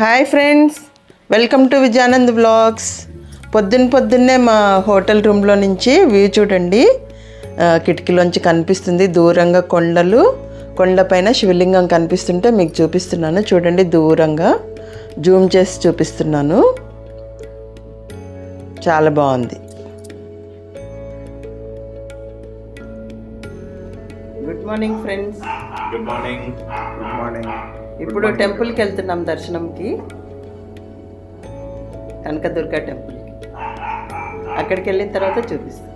Hi friends welcome to Vijayanand blogs పొద్దున్న పొద్దున్నే మా హోటల్ రూమ్లో నుంచి వ్యూ చూడండి. కిటికీలోంచి కనిపిస్తుంది దూరంగా కొండలు. కొండపైన శివలింగం కనిపిస్తుంటే మీకు చూపిస్తున్నాను. చూడండి దూరంగా జూమ్ చేసి చూపిస్తున్నాను. చాలా బాగుంది. Good morning friends good morning good morning ఇప్పుడు టెంపుల్కి వెళ్తున్నాం దర్శనంకి. కనకదుర్గ టెంపుల్కి అక్కడికి వెళ్ళిన తర్వాత చూపిస్తాం.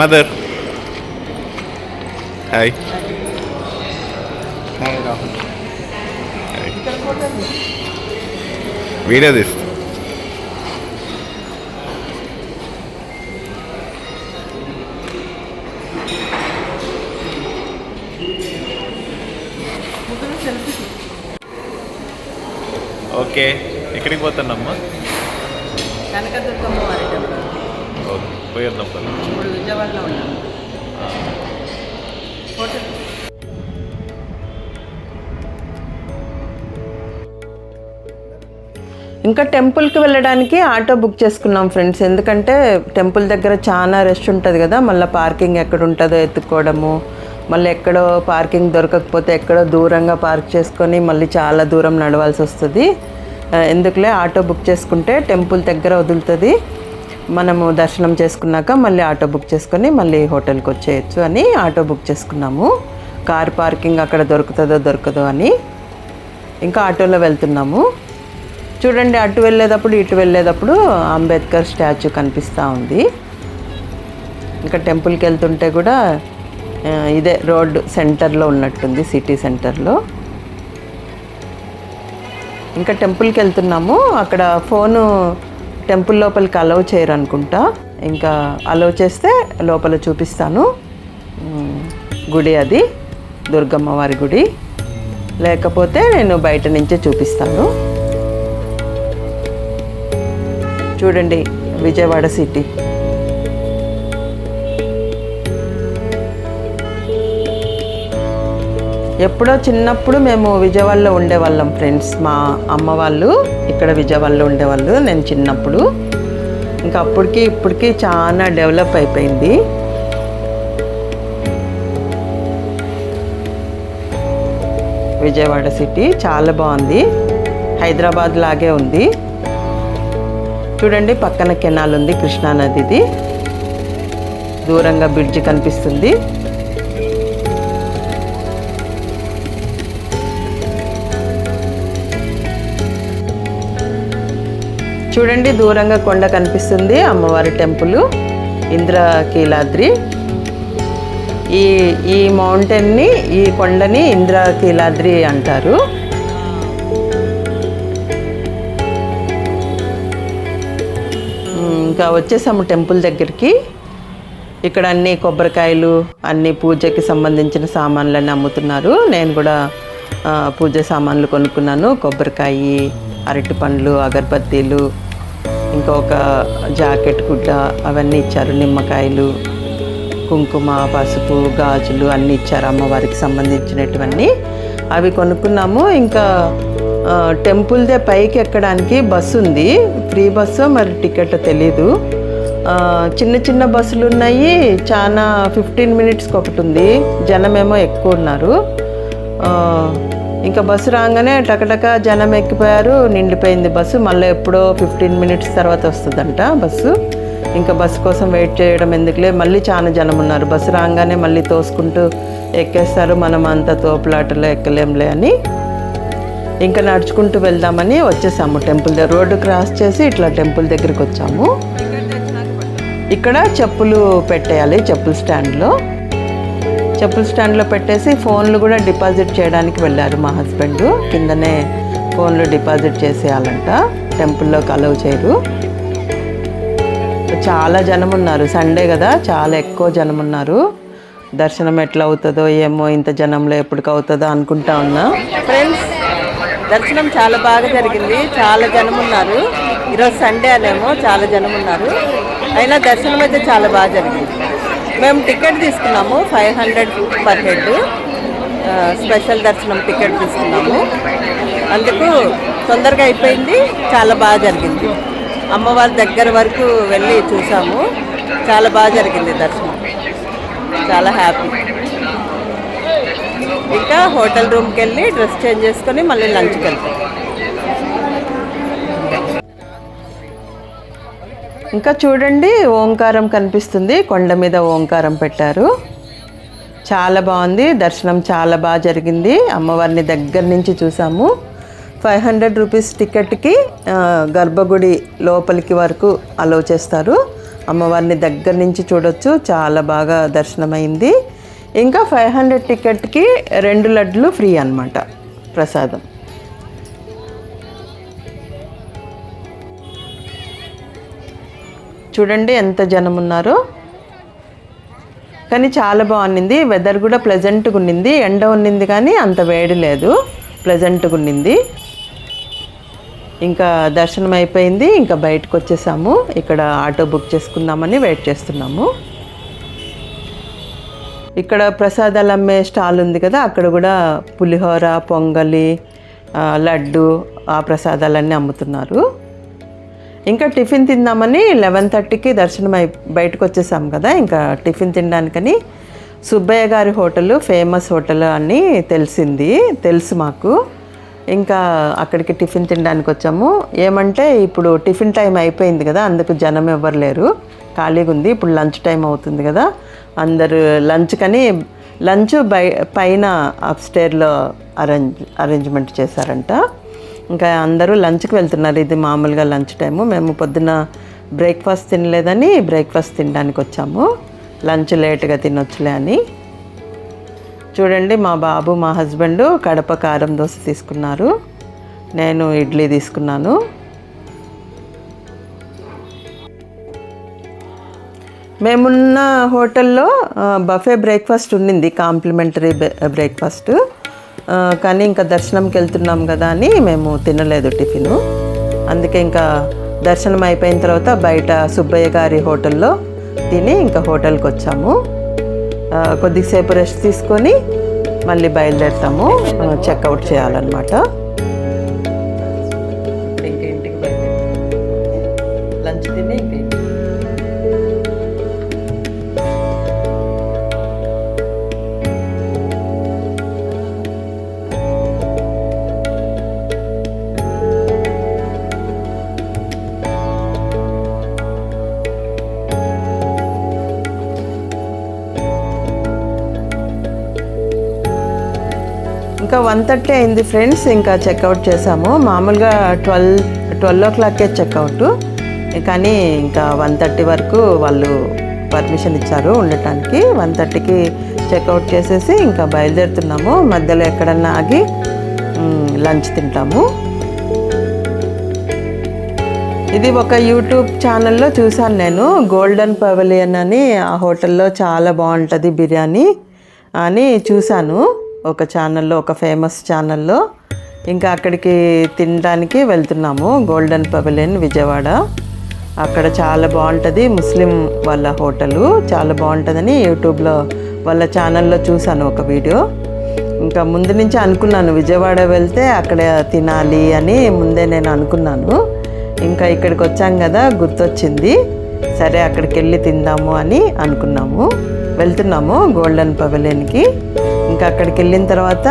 మదర్ హాయ్ వీడియో తీస్తా ఓకే. ఎక్కడికి పోతున్నామ్మా? కనకదుర్గమ్మ వారి టెంపుల్. ఓకే ఇప్పుడు విజయవాడలో ఉన్నాను ఇంకా టెంపుల్కి వెళ్ళడానికి ఆటో బుక్ చేసుకున్నాం ఫ్రెండ్స్. ఎందుకంటే టెంపుల్ దగ్గర చాలా రష్ ఉంటుంది కదా మళ్ళీ పార్కింగ్ ఎక్కడ ఉంటుందో ఎత్తుకోవడము మళ్ళీ ఎక్కడో పార్కింగ్ దొరకకపోతే ఎక్కడో దూరంగా పార్క్ చేసుకొని మళ్ళీ చాలా దూరం నడవాల్సి వస్తుంది. ఎందుకులే ఆటో బుక్ చేసుకుంటే టెంపుల్ దగ్గర వదులుతుంది. మనము దర్శనం చేసుకున్నాక మళ్ళీ ఆటో బుక్ చేసుకొని మళ్ళీ హోటల్కి వచ్చేయచ్చు అని ఆటో బుక్ చేసుకున్నాము. కార్ పార్కింగ్ అక్కడ దొరుకుతుందో దొరకదో అని. ఇంకా ఆటోలో వెళ్తున్నాము. చూడండి అటు వెళ్ళేటప్పుడు ఇటు వెళ్ళేటప్పుడు అంబేద్కర్ స్టాచ్యూ కనిపిస్తూ ఉంది. ఇంకా టెంపుల్కి వెళ్తుంటే కూడా ఇదే రోడ్ సెంటర్లో ఉన్నట్టుంది సిటీ సెంటర్లో. ఇంకా టెంపుల్కి వెళ్తున్నాము. అక్కడ ఫోను టెంపుల్ లోపలికి అలౌ చేయరు అనుకుంటా. ఇంకా అలౌ చేస్తే లోపల చూపిస్తాను. గుడి అది దుర్గమ్మ వారి గుడి. లేకపోతే నేను బయట నుంచే చూపిస్తాను. చూడండి విజయవాడ సిటీ. ఎప్పుడో చిన్నప్పుడు మేము విజయవాడలో ఉండేవాళ్ళం ఫ్రెండ్స్. మా అమ్మ వాళ్ళు ఇక్కడ విజయవాడలో ఉండేవాళ్ళు నేను చిన్నప్పుడు. ఇంకా అప్పటికి ఇప్పటికీ చాలా డెవలప్ అయిపోయింది. విజయవాడ సిటీ చాలా బాగుంది. హైదరాబాద్ లాగే ఉంది. చూడండి పక్కన కెనాల్ ఉంది కృష్ణానదిది దూరంగా బ్రిడ్జ్ కనిపిస్తుంది. చూడండి దూరంగా కొండ కనిపిస్తుంది అమ్మవారి టెంపుల్ ఇంద్రకీలాద్రి. ఈ ఈ మౌంటైన్ని ఈ కొండని ఇంద్రకీలాద్రి అంటారు. ఇంకా వచ్చేసాము టెంపుల్ దగ్గరికి. ఇక్కడ అన్ని కొబ్బరికాయలు అన్ని పూజకి సంబంధించిన సామాన్లన్నీ అమ్ముతున్నారు. నేను కూడా పూజ సామాన్లు కొనుక్కున్నాను. కొబ్బరికాయ అరటి పండ్లు అగరబత్తీలు ఇంకొక జాకెట్ గుడ్డ అవన్నీ ఇచ్చారు. నిమ్మకాయలు కుంకుమ పసుపు గాజులు అన్నీ ఇచ్చారు అమ్మవారికి సంబంధించినటువన్నీ. అవి కొనుక్కున్నాము. ఇంకా టెంపుల్దే పైకి ఎక్కడానికి బస్సు ఉంది. ఫ్రీ బస్సు మరి టికెట్ తెలీదు. చిన్న చిన్న బస్సులు ఉన్నాయి. చాలా ఫిఫ్టీన్ మినిట్స్కి ఒకటి ఉంది. జనమేమో ఎక్కువ ఉన్నారు. ఇంకా బస్సు రాగానే టకటక జనం ఎక్కిపోయారు. నిండిపోయింది బస్సు మళ్ళీ ఎప్పుడో ఫిఫ్టీన్ మినిట్స్ తర్వాత వస్తుందంట బస్సు ఇంకా బస్సు కోసం వెయిట్ చేయడం ఎందుకులే? మళ్ళీ చాలా జనం ఉన్నారు. బస్సు రాగానే మళ్ళీ తోసుకుంటూ ఎక్కేస్తారు. మనం అంత తోపులాటలో ఎక్కలేంలే అని. ఇంకా నడుచుకుంటూ వెళ్దామని వచ్చేసాము టెంపుల్ దగ్గర. రోడ్డు క్రాస్ చేసి ఇట్లా టెంపుల్ దగ్గరికి వచ్చాము. ఇక్కడ చెప్పులు పెట్టేయాలి చెప్పుల స్టాండ్లో. చెప్పుల స్టాండ్లో పెట్టేసి ఫోన్లు కూడా డిపాజిట్ చేయడానికి వెళ్ళారు మా హస్బెండ్. కిందనే ఫోన్లు డిపాజిట్ చేసేయాలంట. టెంపుల్లోకి అలౌ చేయరు. చాలా జనం ఉన్నారు. సండే కదా చాలా ఎక్కువ జనం ఉన్నారు. దర్శనం ఎట్లా అవుతుందో ఏమో ఇంత జనంలో ఎప్పటికి అవుతుందో అనుకుంటా ఉన్నా. ఫ్రెండ్స్ దర్శనం చాలా బాగా జరిగింది. చాలా జనం ఉన్నారు. ఈరోజు సండే అనేమో చాలా జనం ఉన్నారు. అయినా దర్శనం అయితే చాలా బాగా జరిగింది. మేము టికెట్ తీసుకున్నాము five hundred per head. Special దర్శనం టికెట్ తీసుకున్నాము. అందుకు తొందరగా అయిపోయింది. చాలా బాగా జరిగింది. అమ్మవారి దగ్గర వరకు వెళ్ళి చూసాము. చాలా బాగా జరిగింది దర్శనం. చాలా హ్యాపీ. ఇంకా హోటల్ రూమ్కి వెళ్ళి డ్రెస్ చేంజ్ చేసుకొని మళ్ళీ లంచ్కి వెళ్తాం. ఇంకా చూడండి ఓంకారం కనిపిస్తుంది. కొండ మీద ఓంకారం పెట్టారు. చాలా బాగుంది. దర్శనం చాలా బాగా జరిగింది. అమ్మవారిని దగ్గర నుంచి చూసాము. ఫైవ్ హండ్రెడ్ రూపీస్ టికెట్కి గర్భగుడి లోపలికి వరకు అలో చేస్తారు. అమ్మవారిని దగ్గర నుంచి చూడొచ్చు. చాలా బాగా దర్శనమైంది. ఇంకా ఫైవ్ హండ్రెడ్ టికెట్కి రెండు లడ్లు ఫ్రీ అనమాట ప్రసాదం. చూడండి ఎంత జనం ఉన్నారో. కానీ చాలా బాగుంది వెదర్ కూడా ప్లెజెంట్గా ఉండింది. ఎండ ఉన్నింది కానీ అంత వేడి లేదు. ప్లెజెంట్గా ఉండింది. ఇంకా దర్శనం అయిపోయింది. ఇంకా బయటకు వచ్చేసాము. ఇక్కడ ఆటో బుక్ చేసుకుందామని వెయిట్ చేస్తున్నాము. ఇక్కడ ప్రసాదాలు అమ్మే స్టాల్ ఉంది కదా అక్కడ కూడా పులిహోర పొంగలి లడ్డు ఆ ప్రసాదాలన్నీ అమ్ముతున్నారు. ఇంకా టిఫిన్ తిందామని లెవెన్ థర్టీకి దర్శనం అయి బయటకు వచ్చేసాం కదా ఇంకా టిఫిన్ తినడానికని సుబ్బయ్య గారి హోటల్ ఫేమస్ హోటల్ అని తెలిసింది తెలుసు మాకు. ఇంకా అక్కడికి టిఫిన్ తినడానికి వచ్చాము. ఏమంటే ఇప్పుడు టిఫిన్ టైం అయిపోయింది కదా అందుకు జనం ఎవ్వరు లేరు. ఖాళీగా ఉంది ఇప్పుడు లంచ్ టైం అవుతుంది కదా. అందరు లంచ్ కని లంచ్ బై పైన అప్స్టేర్లో అరేంజ్ అరేంజ్మెంట్ చేశారంట. ఇంకా అందరూ లంచ్కి వెళ్తున్నారు. ఇది మామూలుగా లంచ్ టైము. మేము పొద్దున బ్రేక్ఫాస్ట్ తినలేదని బ్రేక్ఫాస్ట్ తినడానికి వచ్చాము. లంచ్ లేట్గా తినొచ్చులే అని. చూడండి మా బాబు మా హస్బెండ్ కడప కారం దోశ తీసుకున్నారు. నేను ఇడ్లీ తీసుకున్నాను. మేమున్న హోటల్లో బఫే బ్రేక్ఫాస్ట్ ఉండింది కాంప్లిమెంటరీ బ్రేక్ఫాస్ట్. కానీ ఇంకా దర్శనంకి వెళ్తున్నాం కదా అని మేము తినలేదు టిఫిను. అందుకే ఇంకా దర్శనం అయిపోయిన తర్వాత బయట సుబ్బయ్య గారి హోటల్లో తిని ఇంకా హోటల్కి వచ్చాము. కొద్దిసేపు రెస్ట్ తీసుకొని మళ్ళీ బయలుదేరుతాము. చెక్అవుట్ చేయాలన్నమాట. ఇంకా వన్ థర్టీ అయింది ఫ్రెండ్స్ ఇంకా చెక్అవుట్ చేసాము. మామూలుగా ట్వెల్వ్ ట్వెల్వ్ ఓ క్లాక్కే చెక్అవుట్ కానీ ఇంకా వన్ థర్టీ వరకు వాళ్ళు పర్మిషన్ ఇచ్చారు ఉండటానికి. వన్ థర్టీకి చెక్అవుట్ చేసేసి ఇంకా బయలుదేరుతున్నాము. మధ్యలో ఎక్కడన్నా ఆగి లంచ్ తింటాము. ఇది ఒక యూట్యూబ్ ఛానల్లో చూశాను నేను. గోల్డెన్ పవలియన్ అని. ఆ హోటల్లో చాలా బాగుంటుంది బిర్యానీ అని చూశాను. ఒక ఛానల్లో ఒక ఫేమస్ ఛానల్లో ఇంకా అక్కడికి తినడానికి వెళ్తున్నాము. Golden pavilion Vijayawada. అక్కడ చాలా బాగుంటుంది ముస్లిం వాళ్ళ హోటలు. చాలా బాగుంటుందని యూట్యూబ్లో వాళ్ళ ఛానల్లో చూశాను ఒక వీడియో ఇంకా ముందు నుంచి అనుకున్నాను విజయవాడ వెళ్తే అక్కడ తినాలి అని ముందే నేను అనుకున్నాను. ఇంకా ఇక్కడికి వచ్చాం కదా గుర్తొచ్చింది. సరే అక్కడికి వెళ్ళి తిందాము అని అనుకున్నాము. వెళ్తున్నాము గోల్డెన్ పవెలియన్కి ఇంకా అక్కడికి వెళ్ళిన తర్వాత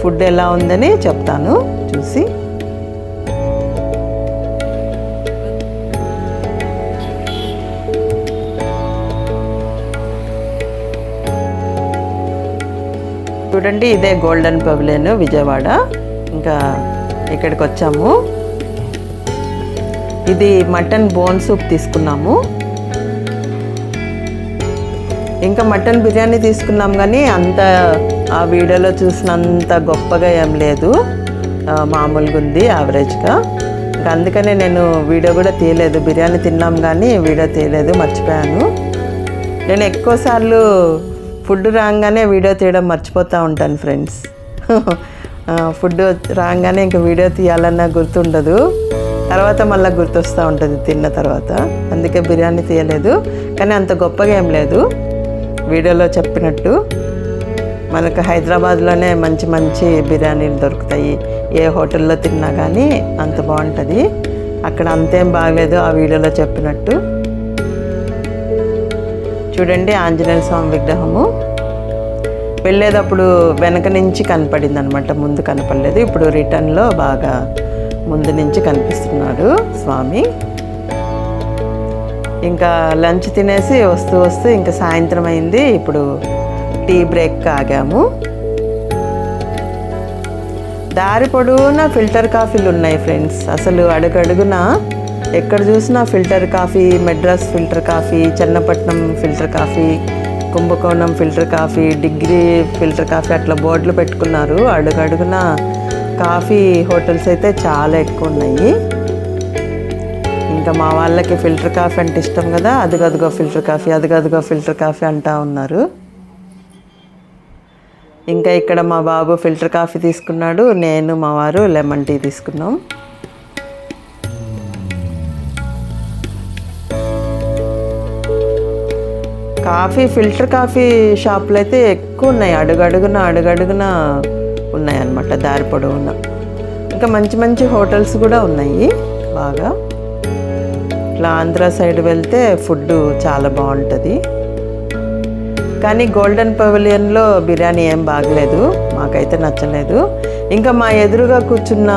ఫుడ్ ఎలా ఉందని చెప్తాను చూసి. చూడండి ఇదే గోల్డెన్ పవెలియన్ విజయవాడ. ఇంకా ఇక్కడికి వచ్చాము. ఇది మటన్ బోన్ సూప్ తీసుకున్నాము. ఇంకా మటన్ బిర్యానీ తీసుకున్నాం కానీ అంత ఆ వీడియోలో చూసినంత గొప్పగా ఏం లేదు. మామూలుగా ఉంది యావరేజ్గా ఇంకా అందుకనే నేను వీడియో కూడా తీయలేదు. బిర్యానీ తిన్నాం కానీ వీడియో తీయలేదు మర్చిపోయాను. నేను ఎక్కువసార్లు ఫుడ్ రాగానే వీడియో తీయడం మర్చిపోతూ ఉంటాను ఫ్రెండ్స్. ఫుడ్ రాగానే ఇంకా వీడియో తీయాలన్నా గుర్తుండదు. తర్వాత మళ్ళీ గుర్తొస్తూ ఉంటుంది తిన్న తర్వాత. అందుకే బిర్యానీ తీయలేదు కానీ అంత గొప్పగా ఏం లేదు. వీడియోలో చెప్పినట్టు మనకు హైదరాబాద్లోనే మంచి మంచి బిర్యానీలు దొరుకుతాయి. ఏ హోటల్లో తిన్నా కానీ అంత బాగుంటుంది. అక్కడ అంతేం బాగలేదు ఆ వీడియోలో చెప్పినట్టు. చూడండి ఆంజనేయ స్వామి విగ్రహము. వెళ్ళేటప్పుడు వెనక నుంచి కనపడింది అనమాట ముందు కనపడలేదు. ఇప్పుడు రిటర్న్లో బాగా ముందు నుంచి కనిపిస్తున్నాడు స్వామి. ఇంకా లంచ్ తినేసి వస్తూ వస్తూ ఇంకా సాయంత్రం అయింది. ఇప్పుడు టీ బ్రేక్ ఆగాము. దారి పొడవునా ఫిల్టర్ కాఫీలు ఉన్నాయి ఫ్రెండ్స్. అసలు అడుగడుగున ఎక్కడ చూసినా filter coffee Madras filter coffee Chennapatnam filter coffee Kumbakonam filter coffee degree filter coffee అట్లా బోర్డులు పెట్టుకున్నారు. అడుగడుగున కాఫీ హోటల్స్ అయితే చాలా ఎక్కువ ఉన్నాయి. ఇంకా మా వాళ్ళకి ఫిల్టర్ కాఫీ అంటే ఇష్టం కదా అదిగదిగో ఫిల్టర్ కాఫీ అదిగదిగో ఫిల్టర్ కాఫీ అంటా ఉన్నారు. ఇంకా ఇక్కడ మా బాబు ఫిల్టర్ కాఫీ తీసుకున్నాడు నేను మా వారు లెమన్ టీ తీసుకున్నాం. కాఫీ ఫిల్టర్ కాఫీ షాపులు అయితే ఎక్కువ ఉన్నాయి అడుగడుగున అడుగడుగున ఉన్నాయి అన్నమాట దారి పొడవున. ఇంకా మంచి మంచి హోటల్స్ కూడా ఉన్నాయి బాగా. ఇట్లా ఆంధ్ర సైడ్ వెళ్తే ఫుడ్ చాలా బాగుంటుంది. కానీ గోల్డెన్ పవలియన్లో బిర్యానీ ఏం బాగలేదు మాకైతే నచ్చలేదు. ఇంకా మా ఎదురుగా కూర్చున్న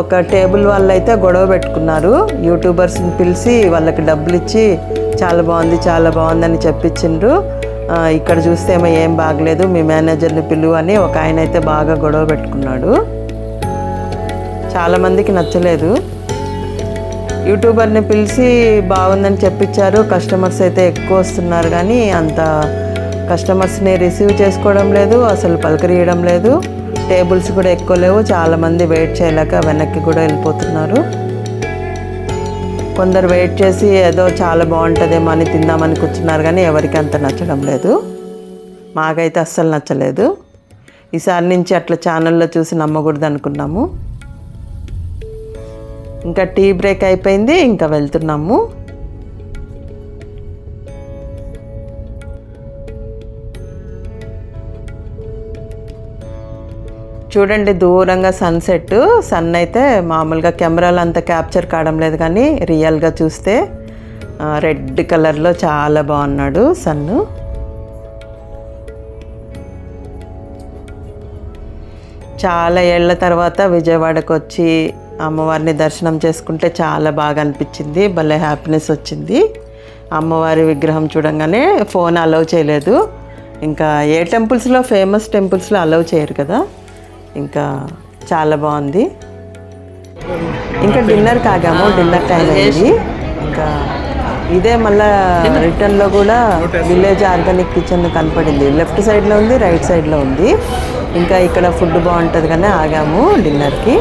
ఒక టేబుల్ వాళ్ళు అయితే గొడవ పెట్టుకున్నారు. యూట్యూబర్స్ని పిలిచి వాళ్ళకి డబ్బులు ఇచ్చి చాలా బాగుంది చాలా బాగుందని చెప్పించిండ్రు ఇక్కడ చూస్తే ఏమో ఏం బాగలేదు మీ మేనేజర్ని పిలువు అని ఒక ఆయన అయితే బాగా గొడవ పెట్టుకున్నాడు. చాలామందికి నచ్చలేదు. యూట్యూబర్ని పిలిచి బాగుందని చెప్పించారు. కస్టమర్స్ అయితే ఎక్కువ వస్తున్నారు కానీ అంత కస్టమర్స్ని రిసీవ్ చేసుకోవడం లేదు అసలు పలకరియడం లేదు. టేబుల్స్ కూడా ఎక్కువ లేవు. చాలామంది వెయిట్ చేయలేక వెనక్కి కూడా వెళ్ళిపోతున్నారు. కొందరు వెయిట్ చేసి ఏదో చాలా బాగుంటుందేమో అని తిందామని కూర్చున్నారు కానీ ఎవరికి అంత నచ్చడం లేదు. మాకైతే అస్సలు నచ్చలేదు. ఈసారి నుంచి అట్లా ఛానల్లో చూసి నమ్మకూడదు అనుకున్నాము ఇంకా టీ బ్రేక్ అయిపోయింది ఇంకా వెళ్తున్నాము. చూడండి దూరంగా సన్సెట్ సన్ అయితే మామూలుగా కెమెరాలో అంత క్యాప్చర్ కావడం లేదు కానీ రియల్గా చూస్తే రెడ్ కలర్లో చాలా బాగున్నాడు సన్ను చాలా ఏళ్ళ తర్వాత విజయవాడకు వచ్చి అమ్మవారిని దర్శనం చేసుకుంటే చాలా బాగా అనిపించింది భలే హ్యాపీనెస్ వచ్చింది. అమ్మవారి విగ్రహం చూడంగానే ఫోన్ అలౌ చేయలేదు. ఇంకా ఏ టెంపుల్స్లో ఫేమస్ టెంపుల్స్లో అలౌ చేయరు కదా? ఇంకా చాలా బాగుంది. ఇంకా డిన్నర్ కాగాము డిన్నర్ టైం అయింది. ఇంకా ఇదే మళ్ళా రిటర్న్లో కూడా విలేజ్ ఆర్గానిక్ కిచెన్ కనపడింది. లెఫ్ట్ సైడ్లో ఉంది రైట్ సైడ్లో ఉంది. ఇంకా ఇక్కడ ఫుడ్ బాగుంటుంది కానీ ఆగాము డిన్నర్కి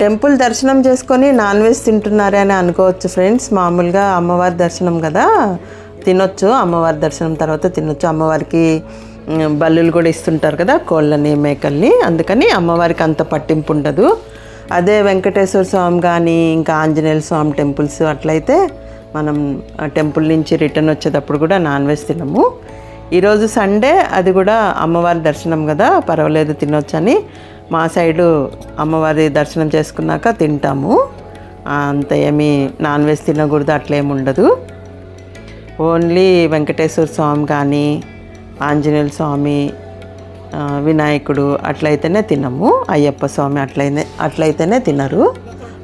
టెంపుల్ దర్శనం చేసుకొని నాన్ వెజ్ తింటున్నారే అని అనుకోవచ్చు ఫ్రెండ్స్. మామూలుగా అమ్మవారి దర్శనం కదా. తినొచ్చు అమ్మవారి దర్శనం తర్వాత తినొచ్చు. అమ్మవారికి బల్లులు కూడా ఇస్తుంటారు కదా కోళ్ళని మేకల్ని. అందుకని అమ్మవారికి అంత పట్టింపు ఉండదు. అదే వెంకటేశ్వర స్వామి కానీ ఇంకా ఆంజనేయ స్వామి టెంపుల్స్ అట్లయితే మనం టెంపుల్ నుంచి రిటర్న్ వచ్చేటప్పుడు కూడా నాన్ వెజ్ తినము. ఈరోజు సండే అది కూడా అమ్మవారి దర్శనం కదా. పర్వాలేదు తినొచ్చని. మా సైడు అమ్మవారి దర్శనం చేసుకున్నాక తింటాము. అంత ఏమీ నాన్ వెజ్ తినకూడదు అట్లేమి ఉండదు. ఓన్లీ వెంకటేశ్వర స్వామి కానీ ఆంజనేయుల స్వామి వినాయకుడు అట్లయితేనే తినము. అయ్యప్ప స్వామి అట్లయితే అట్లయితేనే తినరు.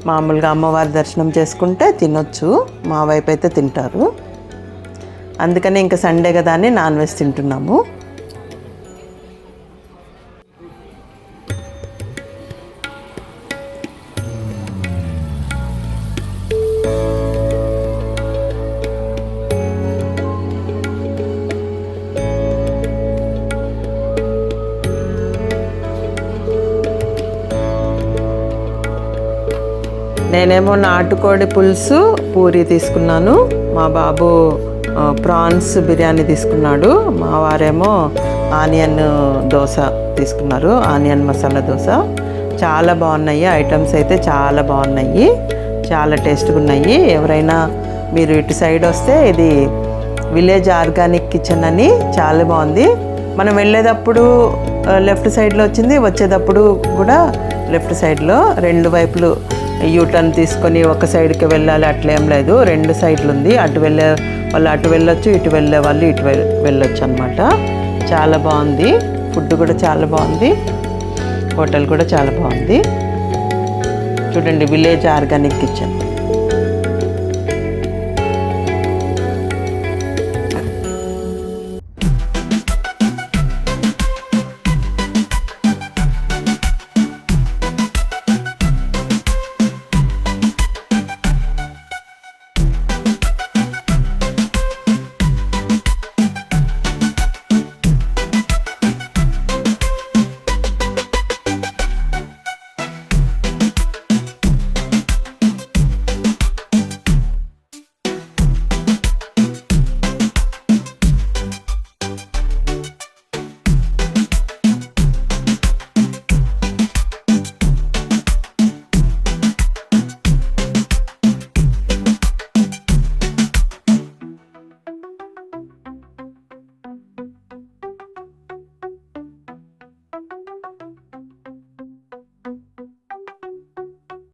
మామూలుగా అమ్మవారి దర్శనం చేసుకుంటే తినొచ్చు. మా వైపు అయితే తింటారు. అందుకని ఇంకా సండే కదా అని నాన్ వెజ్ తింటున్నాము. నేనేమో నాటుకోడి పులుసు పూరి తీసుకున్నాను. మా బాబు ప్రాన్స్ బిర్యానీ తీసుకున్నాడు. మా వారేమో ఆనియన్ దోశ తీసుకున్నారు. ఆనియన్ మసాలా దోశ. చాలా బాగున్నాయి. ఐటమ్స్ అయితే చాలా బాగున్నాయి. చాలా టేస్ట్గా ఉన్నాయి. ఎవరైనా మీరు ఇటు సైడ్ వస్తే ఇది విలేజ్ ఆర్గానిక్ కిచెన్ అని చాలా బాగుంది. మనం వెళ్ళేటప్పుడు లెఫ్ట్ సైడ్లో వచ్చింది. వచ్చేటప్పుడు కూడా లెఫ్ట్ సైడ్లో రెండు వైపులు యూటర్న్ తీసుకొని ఒక సైడ్కి వెళ్ళాలి అట్లేం లేదు. రెండు సైడ్లు ఉంది. అటు వెళ్ళే వాళ్ళు అటు వెళ్ళొచ్చు ఇటు వెళ్ళే వాళ్ళు ఇటు వెళ్ళొచ్చు అనమాట చాలా బాగుంది. ఫుడ్ కూడా చాలా బాగుంది. హోటల్ కూడా చాలా బాగుంది. చూడండి విలేజ్ ఆర్గానిక్ కిచెన్